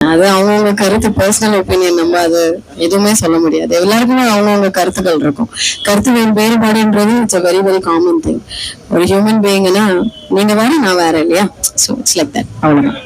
அது அவங்கவுங்க கருத்து பர்சனல் ஒப்பீனியன் நம்ம அது எதுவுமே சொல்ல முடியாது. எல்லாருக்குமே அவங்கவுங்க கருத்துக்கள் இருக்கும். கருத்து வேறுபாடுன்றது it's uh very very common thing ஒரு ஹியூமன் பீயிங்னா நீங்க வேற நான் வேற இல்லையா? ஸோ இட்ஸ் லைக் தட் அவ்வளோதான்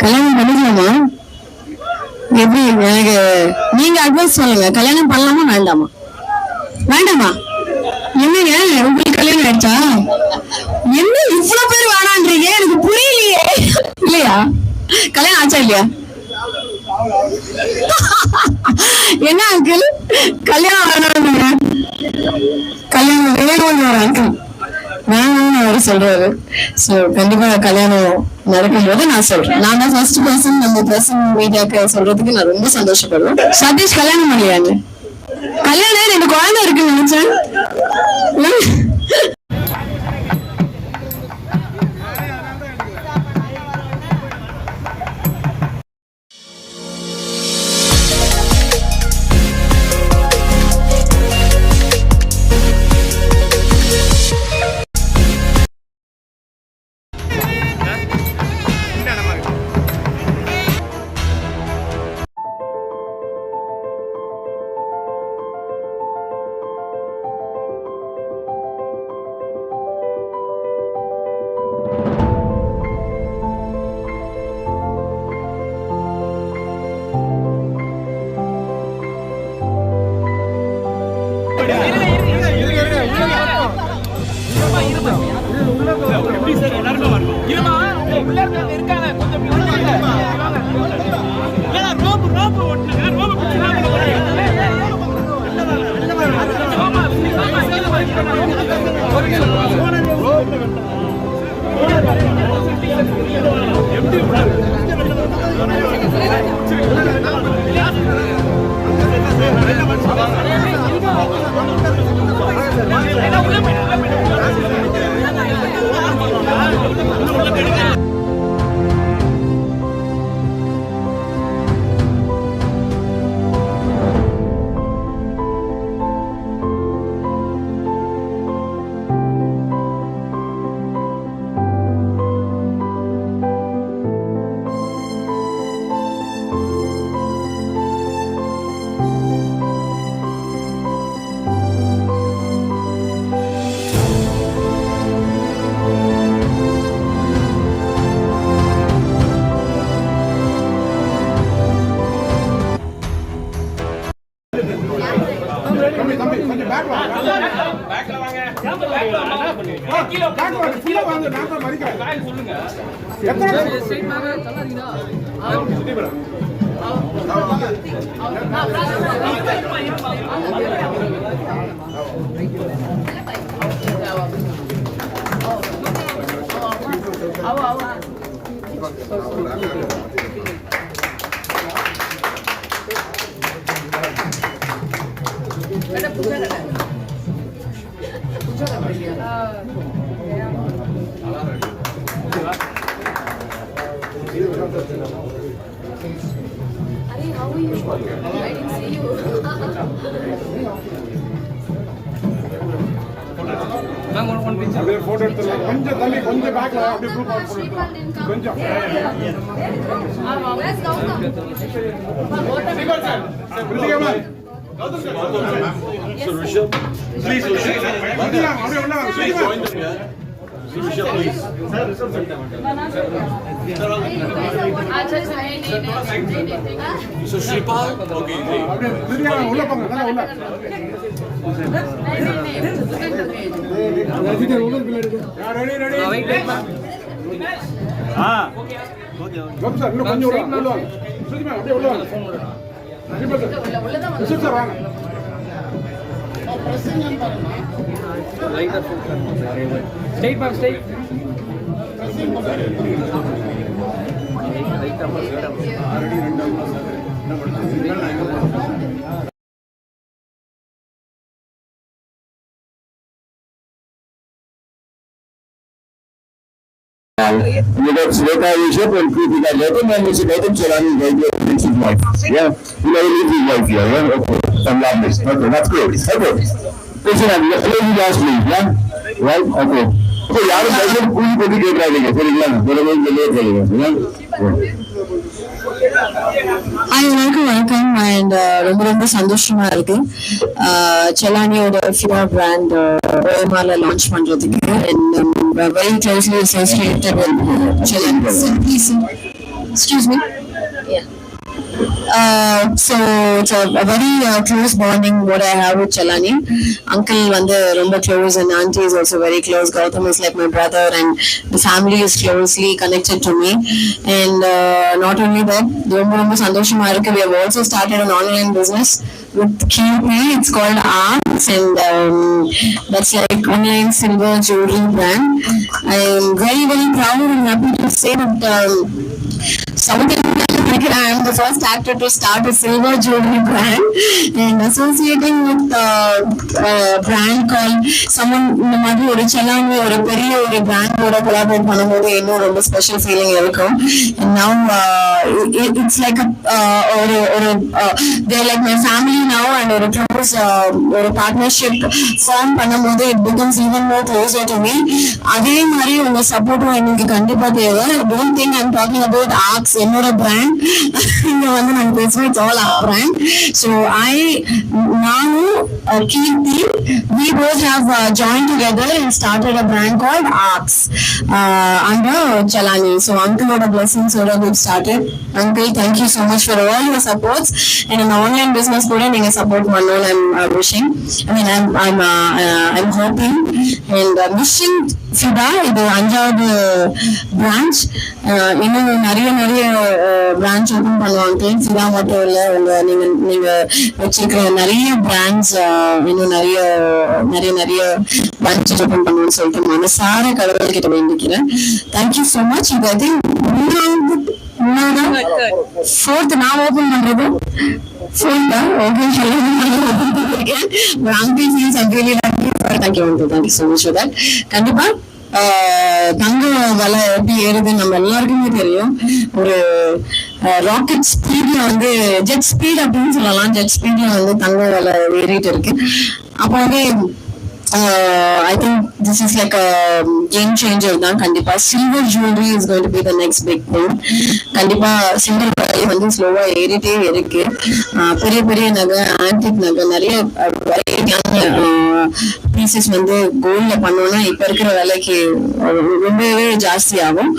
கல்யாணம் பண்ணிக்கலாமா? எனக்கு நீங்க அட்வைஸ் சொல்லுங்க. கல்யாணம் பண்ணலாமா வேண்டாமா? வேண்டாமா? என்னங்க உங்களுக்கு கல்யாணம் ஆயிடுச்சா? என்ன இவ்வளவு பேர் வேணான்றீங்க? எனக்கு புரியலையே. இல்லையா? கல்யாணம் ஆச்சா இல்லையா? என்ன அங்கிள் கல்யாணம் வேணாம் கல்யாணம் வேணும்னு ஒரு அங்கிள் வேணும்னு அவரு சொல்றாரு. சோ கண்டிப்பா கல்யாணம் நடக்கும்போது நான் சொல்றேன். நான் தான் ஃபர்ஸ்ட் பர்சன் நம்ம பர்சன் மீடியாக்கு சொல்றதுக்கு நான் ரொம்ப சந்தோஷப்படுறேன் சதீஷ் கல்யாணம் பண்ணியாங்க கல்யாணம் ரெண்டு குழந்தை இருக்குன்னு நினைச்சேன். ரோப்பு How are you? I didn't see you. அப்படியே போட்டோ எடுத்துடலாம் கொஞ்சம் தள்ளி கொஞ்சம் பேக்ல அப்படியே blue pot Shripal didn't come. கொஞ்சம் Where's Gautam? Ritika Yes, sir. Ritika அப்படியே உள்ள வாங்க Ritika Acharya sir, nahi, nahi, nahi, nahi, nahi, nahi. So Shripal, okay, great. அப்படியே ரித்திகா உள்ள போங்க நல்லா உள்ள Nahi, nahi, nahi. ரித்திகா உள்ள பிள்ளை ரெடி ரெடி கோபி சார் இன்னும் கொஞ்சம் உள்ள உள்ள வாங்க ரித்திகா அப்படியே உள்ள வாங்க ரித்திகா சார் உள்ள- ஸ்டேட் மேம் ஸ்டேட் ரைட்டா ரெண்டாம் என்ன பண்ணுறது long. And you got Sveta Rishabh and Kritika Gautam and Mr. Gautam Chalani is right here, his wife. Yeah, you know, his wife here, yeah? Okay, I'm lovely. Okay, that's great. Okay. Krishna, let me ask you, yeah? Right? Okay. So, यार, पूरी प्रतिक्रिया करेंगे, फिर इग्लान, बड़े बड़े late करेंगे, yeah? Hi வணக்கம் வணக்கம் அண்ட் ரொம்ப ரொம்ப சந்தோஷமா இருக்கு. செலானியோட ஃபியூர் பிராண்ட் ஓஎம்ஆர்ல லான்ச் பண்றதுக்கு and very closely associated with Selan excuse me Uh, so it's a, a very uh, close bonding what I have with Chelani. Uncle வந்து ரொம்ப close and auntie is also very close. Gautam is like my brother and the family is closely connected to me. And uh, not only that, ரொம்ப ரொம்ப சந்தோஷமா இருக்கு. We have also started an online business with QP. It's called Arts and um, that's like online silver jewelry brand. I am very very proud and happy to say that um, South India I am the first actor to start a silver jewelry brand and associating with uh, a brand called someone இந்த மாதிரி ஒரு செல்லாமி ஒரு பெரிய ஒரு பிராண்டோட collaborate பண்ணும்போது இன்னும் ரொம்ப ஸ்பெஷல் ஃபீலிங் இருக்கும் and now uh, it, it's like a uh, ஒரு ஒரு uh, they're like my family now and ஒரு close uh, ஒரு partnership ஃபார்ம் பண்ணும்போது it becomes even more closer to me அதே மாதிரி உங்க சப்போர்ட்டும் எனக்கு கண்டிப்பா தேவை don't think I'm talking about arts என்னோட பிராண்ட் இங்க வந்து நாங்க பேசுவோம் it's all are so I நானும் Keerthi we both have uh, joined together and started a brand called Arts uh, under Chalani. So uncle oda blessings oda we started. Uncle, thank you so much for all your supports and in online business கூட நீங்க support பண்ணணும் I'm uh, wishing. I mean I'm I'm uh, uh, I'm hoping and uh, wishing ஃபிடா இது அஞ்சாவது branch இன்னும் நிறைய நிறைய branch open பண்ணுவாங்க ஃபிடா மட்டும் இல்ல உங்க நீங்க நீங்க வச்சிருக்கிற நிறைய பிராண்ட்ஸ் இன்னும் நிறைய நிறைய நிறைய பிரான்ச்சஸ் ஓபன் பண்ணணும்னு சொல்லிட்டு மனசார கடவுள் கிட்ட வேண்டிக்கிறேன். தேங்க்யூ ஸோ மச் இது ஐ திங்க் ஃபோர்த் நான் ஓபன் பண்றது. ஃபோர்த்தா okay uncle feels I'm really lucky thank you thank you so much for that கண்டிப்பா தங்க விலை எப்படி ஏறுது நம்ம எல்லாருக்குமே தெரியும். ஒரு ராக்கெட் ஸ்பீட்ல வந்து ஜெட் ஸ்பீட் அப்படின்னு சொல்லலாம். ஜெட் ஸ்பீட்ல வந்து தங்க விலை ஏறிட்டு இருக்கு. அப்போ வந்து I think this is like game changer தான் கண்டிப்பா. Silver jewellery is going to be the next big thing கண்டிப்பா சில்வர் விலை வந்து ஸ்லோவா ஏறிட்டே இருக்கு. பெரிய பெரிய நகை ஆன்டிக் நகை நிறைய வெரைட்டியான பீசஸ் வந்து கோல்ட்ல பண்ணோம்னா இப்ப இருக்கிற விலைக்கு ரொம்பவே ஜாஸ்தி ஆகும்.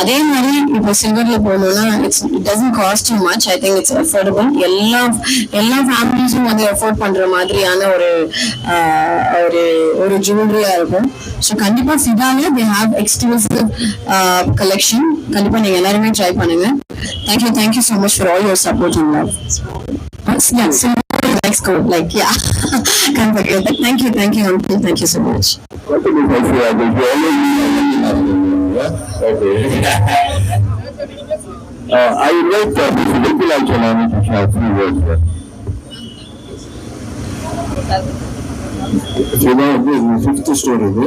அதே மாதிரி இப்போ சில்வர்ல போனோம்னா it's it doesn't cost much I think it's affordable எல்லா எல்லா ஃபேமிலிஸும் வந்து அஃபோர்ட் பண்ற மாதிரியான ஒரு ஒரு ஒரு ஜுவல்லரியா இருக்கும். ஸோ கண்டிப்பா ஃபிதால தே ஹாவ் எக்ஸ்க்ளூசிவ் கலெக்ஷன் கண்டிப்பா நீங்க எல்லாருமே ட்ரை பண்ணுங்க. Thank you thank you so much for all your support and love Yeah, so next go. Like, yeah, can't forget that. Thank you, thank you, uncle. Thank you so much. What do you think, yeah, did you always- Yeah? Okay. Uh, I would like uh, Mr. Vikilal Chalani to share three words here. இதுதான் வந்து fifth store இது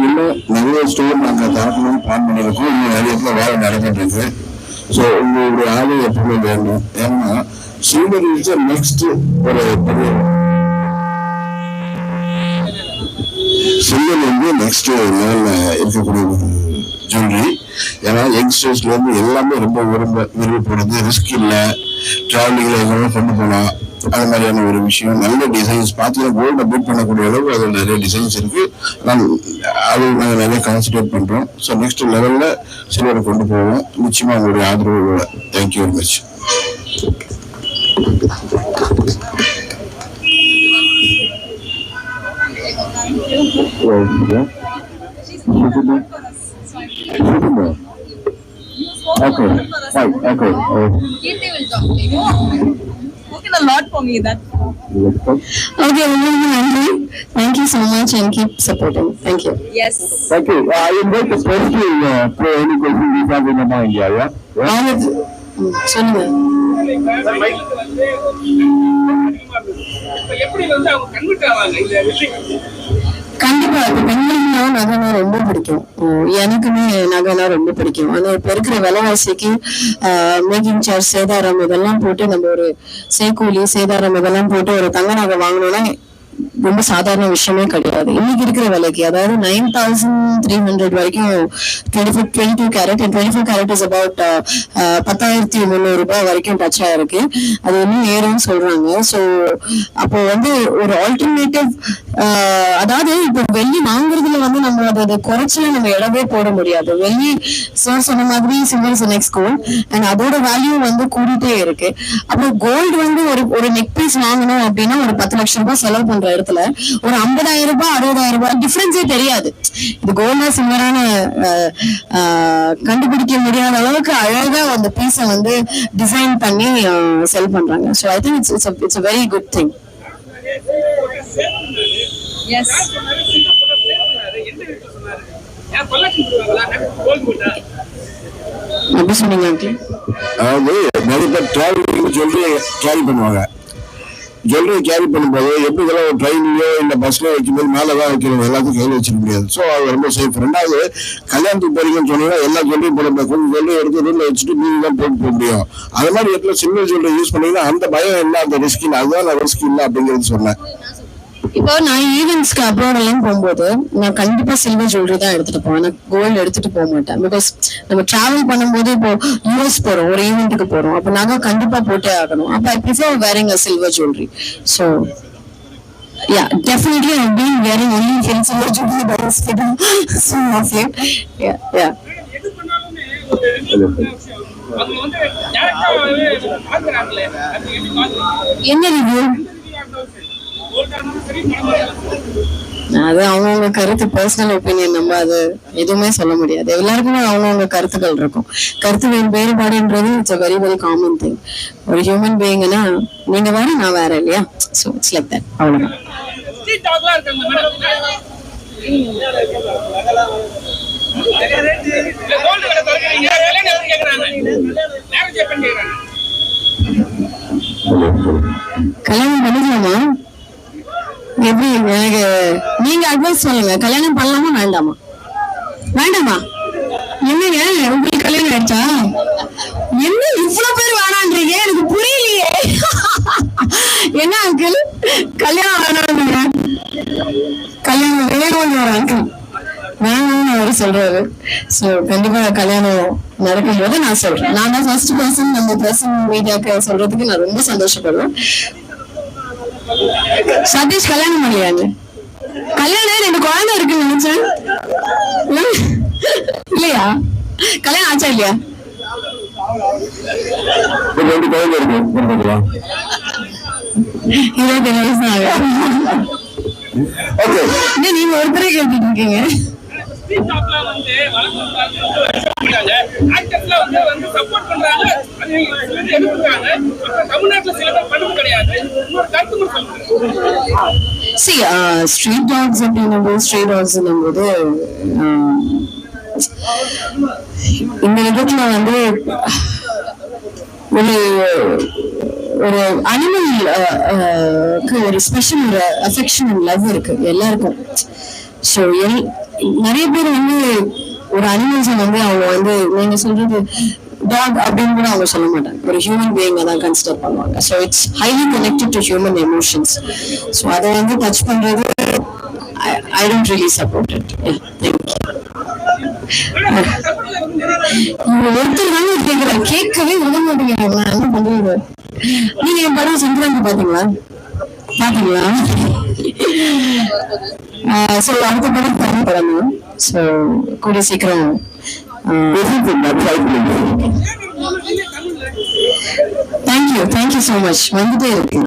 இன்னும் நிறைய store நாங்கள் தாக்கணும் plan பண்ணியிருக்கோம் இன்னும் நிறைய இடத்துல வேலை நடந்துட்டு இருக்கு ஸோ உங்களுடைய ஆதரவு எப்பவுமே வேண்டும் ஏன்னா சில்வர் இஸ் நெக்ஸ்ட் ஒரு பெரிய சில்வர் வந்து நெக்ஸ்ட் மேல இருக்கக்கூடிய ஒரு ஜுவல்லரி ஏன்னா யங்ஸ்டர்ஸ்ல இருந்து எல்லாமே ரொம்ப விரும்ப விரும்பப்படுது ரிஸ்க் இல்லை. டிராவலிங்ல எல்லாமே கொண்டு போகலாம் அது மாதிரியான ஒரு விஷயம் நல்ல டிசைன்ஸ் பார்த்தீங்கன்னா கோல்டை பீட் பண்ணக்கூடிய அளவுக்கு அதில் நிறைய டிசைன்ஸ் இருக்கு. நான் அது நாங்கள் நிறைய கான்சன்ட்ரேட் பண்றோம். ஸோ நெக்ஸ்ட் லெவல்ல சில்வரை கொண்டு போவோம். நிச்சயமா உங்களுடைய ஆதரவு thank you very much Okay, fine, okay. Uh, Spoken a lot for me. That Okay, நன்றி. Thank you so much and keep supporting. Thank you. yes. Thank you. Uh, I invite the press to uh, throw any question you have in your mind, yeah? yeah? yeah? சொல்லுங்க கண்டிப்பா இப்ப பெண்களுக்கு நகைனா ரொம்ப பிடிக்கும். எனக்குமே நகைனா ரொம்ப பிடிக்கும். ஆனால் இப்போ இருக்கிற விலைவாசிக்கு மேக்கிங் சார்ஜ் சேதாரம் இதெல்லாம் போட்டு நம்ம ஒரு சேக்கூலி சேதாரம் இதெல்லாம் போட்டு ஒரு தங்க நகை வாங்கணும்னா ரொம்ப சாதாரண விஷயமே கிடையாது. இன்னைக்கு இருக்கிற விலைக்கு அதாவது நைன் தௌசண்ட் த்ரீ ஹண்ட்ரட் வரைக்கும் twenty four twenty two carat and twenty four carat is about பத்தாயிரத்தி முந்நூறு ரூபாய் வரைக்கும் டச் ஆயிருக்கு. அது இன்னும் ஏறும்னு சொல்றாங்க. ஸோ அப்போ வந்து ஒரு ஆல்டர்னேட்டிவ் அதாவது இப்போ வெள்ளி வாங்குறதுல வந்து நம்ம அதை அதை குறைச்சல நம்ம இடவே போட முடியாது. வெள்ளி சார் சொன்ன மாதிரி silver is next gold and அதோட வேல்யூ வந்து கூடிட்டே இருக்கு. அப்புறம் கோல்டு வந்து ஒரு ஒரு நெக் பீஸ் வாங்கணும் அப்படின்னா ஒரு பத்து லட்சம் ரூபாய் செலவு பண்ற இடத்துல ஒரு ஐம்பதாயிரம் ரூபாய் அறுபதாயிரம் ரூபாய் டிஃபரன்ஸே தெரியாது. இது கோல்டா சில்வரான கண்டுபிடிக்க முடியாத அளவுக்கு அழகா அந்த பீஸை வந்து டிசைன் பண்ணி செல் பண்றாங்க. So I think it's it's it's very good thing yes அப்படி சொன்னீங்க அங்கிள் அதாவது நிறைய பேர் டிராவலிங் சொல்லி கேரி பண்ணுவாங்க. ஜுவல்லரி கேரி பண்ணும்போது எப்படி இதெல்லாம் ஒரு ட்ரெயின்லயோ இல்ல பஸ்லயோ வைக்கும்போது மேலே தான் வைக்கணும் எல்லாத்தையும் கையில் வச்சிக்க முடியாது. ஸோ அது ரொம்ப சேஃப் ரெண்டாவது கல்யாணத்துக்கு போறீங்கன்னு சொன்னீங்கன்னா எல்லா ஜுவல்லரியும் போட முடியாது. கொஞ்சம் ஜுவல்லரி எடுத்து ரூம்ல வச்சுட்டு மீதி தான் போட்டு போக முடியும். அது மாதிரி இடத்துல சில்வர் ஜுவல்லரி யூஸ் பண்ணீங்கன்னா அந்த பயம் இல்லை அந்த ரிஸ்க் இல்லை. அதுதான் நான் ரிஸ்க் இல்லை அப்படிங்கிறது சொன்னேன். இப்போ நான் ஈவெண்ட்ஸ்க்கு அப்ராட் எல்லாம் போகும்போது நான் கண்டிப்பா சில்வர் ஜுவல்லரி தான் எடுத்துட்டு போவேன். நான் கோல்டு எடுத்துட்டு போக மாட்டேன். பிகாஸ் நம்ம டிராவல் பண்ணும்போது இப்போ யூஎஸ் போறோம் ஒரு ஈவெண்ட்டுக்கு போறோம். அப்போ நகை கண்டிப்பா போட்டே ஆகணும். அப்போ I prefer wearing a silver jewellery so yeah. எது பண்ணாலுமே ஒரு ரெண்டு மூணு விஷயம். அவங்க வந்து டேரக்டாவே பாக்குறாங்களே அது எப்படி பாக்குறீங்க என்ன ரிவ்யூ அது அவங்கவுங்க கருத்து பர்சனல் ஒப்பீனியன் நம்ம அது எதுவுமே சொல்ல முடியாது. எல்லாருக்குமே அவங்கவுங்க கருத்துக்கள் இருக்கும். கருத்து வேறு வேறுபாடுன்றது it's uh very very common thing ஒரு ஹியூமன் பீயிங்னா நீங்க வேற நான் வேற இல்லையா? ஸோ இட்ஸ் லைக் தட் அவ்வளோதான் கல்யாணம் கல்யாணம் பண்ணிக்கலாமா? எப்படி எனக்கு நீங்க அட்வைஸ் சொல்லுங்க. கல்யாணம் பண்ணலாமா வேண்டாமா? வேண்டாமா? என்னங்க உங்களுக்கு கல்யாணம் ஆயிடுச்சா? என்ன இவ்வளவு பேர் வேணான்றீங்க? எனக்கு புரியலையே. என்ன அங்கிள் கல்யாணம் வேணான்றீங்க கல்யாணம் வேணும்னு ஒரு அங்கிள் வேணும்னு அவர் சொல்றாரு. ஸோ கண்டிப்பா கல்யாணம் நடக்கும்போது நான் சொல்றேன். நான் தான் ஃபர்ஸ்ட் பர்சன் நம்ம பர்சன் மீடியாக்கு சொல்றதுக்கு நான் ரொம்ப சந்தோஷப்படுவேன். சதீஷ் கல்யாணம் பண்ணலையாங்க கல்யாணம் ரெண்டு குழந்தை இருக்குன்னு நினைச்சேன். இல்ல? இல்லையா? கல்யாணம் ஆச்சா இல்லையா? ரெண்டு குழந்தை இருக்கு. இருபத்தி வயசு என்ன நீங்க ஒருத்தரே கேட்டுட்டு இருக்கீங்க? ஸ்ட்ரீட் வந்து வந்து வந்து சப்போர்ட் பண்றாங்க. அது தமிழ்நாட்டுல சில பேர் பண்ணது கிடையாது. இன்னொரு கருத்து ஸ்ட்ரீட் டாக்ஸ் uh, அப்படின்னும்போது ஸ்ட்ரீட் டாக்ஸ் போது இந்த விதத்துல வந்து ஒரு ஒரு அனிமல் uh, uh, ஒரு ஸ்பெஷல் ஒரு அஃபெக்ஷன் லவ் இருக்கு. எல்லாருக்கும். ஸோ எல் நிறைய பேர் வந்து ஒரு அனிமல்ஸை வந்து அவங்க வந்து நீங்க சொல்றது டாக் அப்படின்னு கூட அவங்க சொல்ல மாட்டாங்க. ஒரு ஹியூமன் பீயிங்கை தான் கன்சிடர் பண்ணுவாங்க. So it's highly connected to human emotions so அதை வந்து டச் பண்றது I don't really support it thank you ஒருத்தர் தானே கேட்கிறேன் கேட்கவே விட மாட்டேங்கிறாங்க என்ன பண்றது? நீங்க என் படம் சங்கராந்தி பாத்தீங்களா பாத்தீங்களா ஸோ அடுத்த படம் தமிழ் படம்? தான் ஸோ கூடிய சீக்கிரம் தேங்க்யூ தேங்க்யூ ஸோ மச் வந்துட்டே இருக்கு.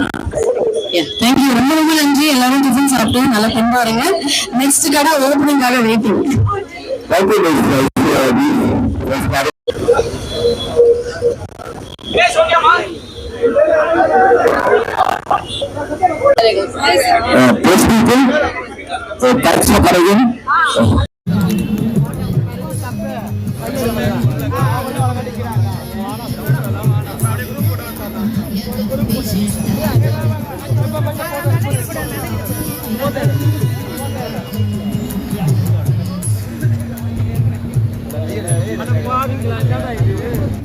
தேங்க்யூ ரொம்ப ரொம்ப நன்றி. எல்லாரும் டிஃபன் சாப்பிட்டு நல்லா கொண்டாடுங்க நெக்ஸ்ட் கடை ஓப்பனிங்காக வெயிட்டிங் ஏய் சோனியாமா టాక్సీ పడగం அது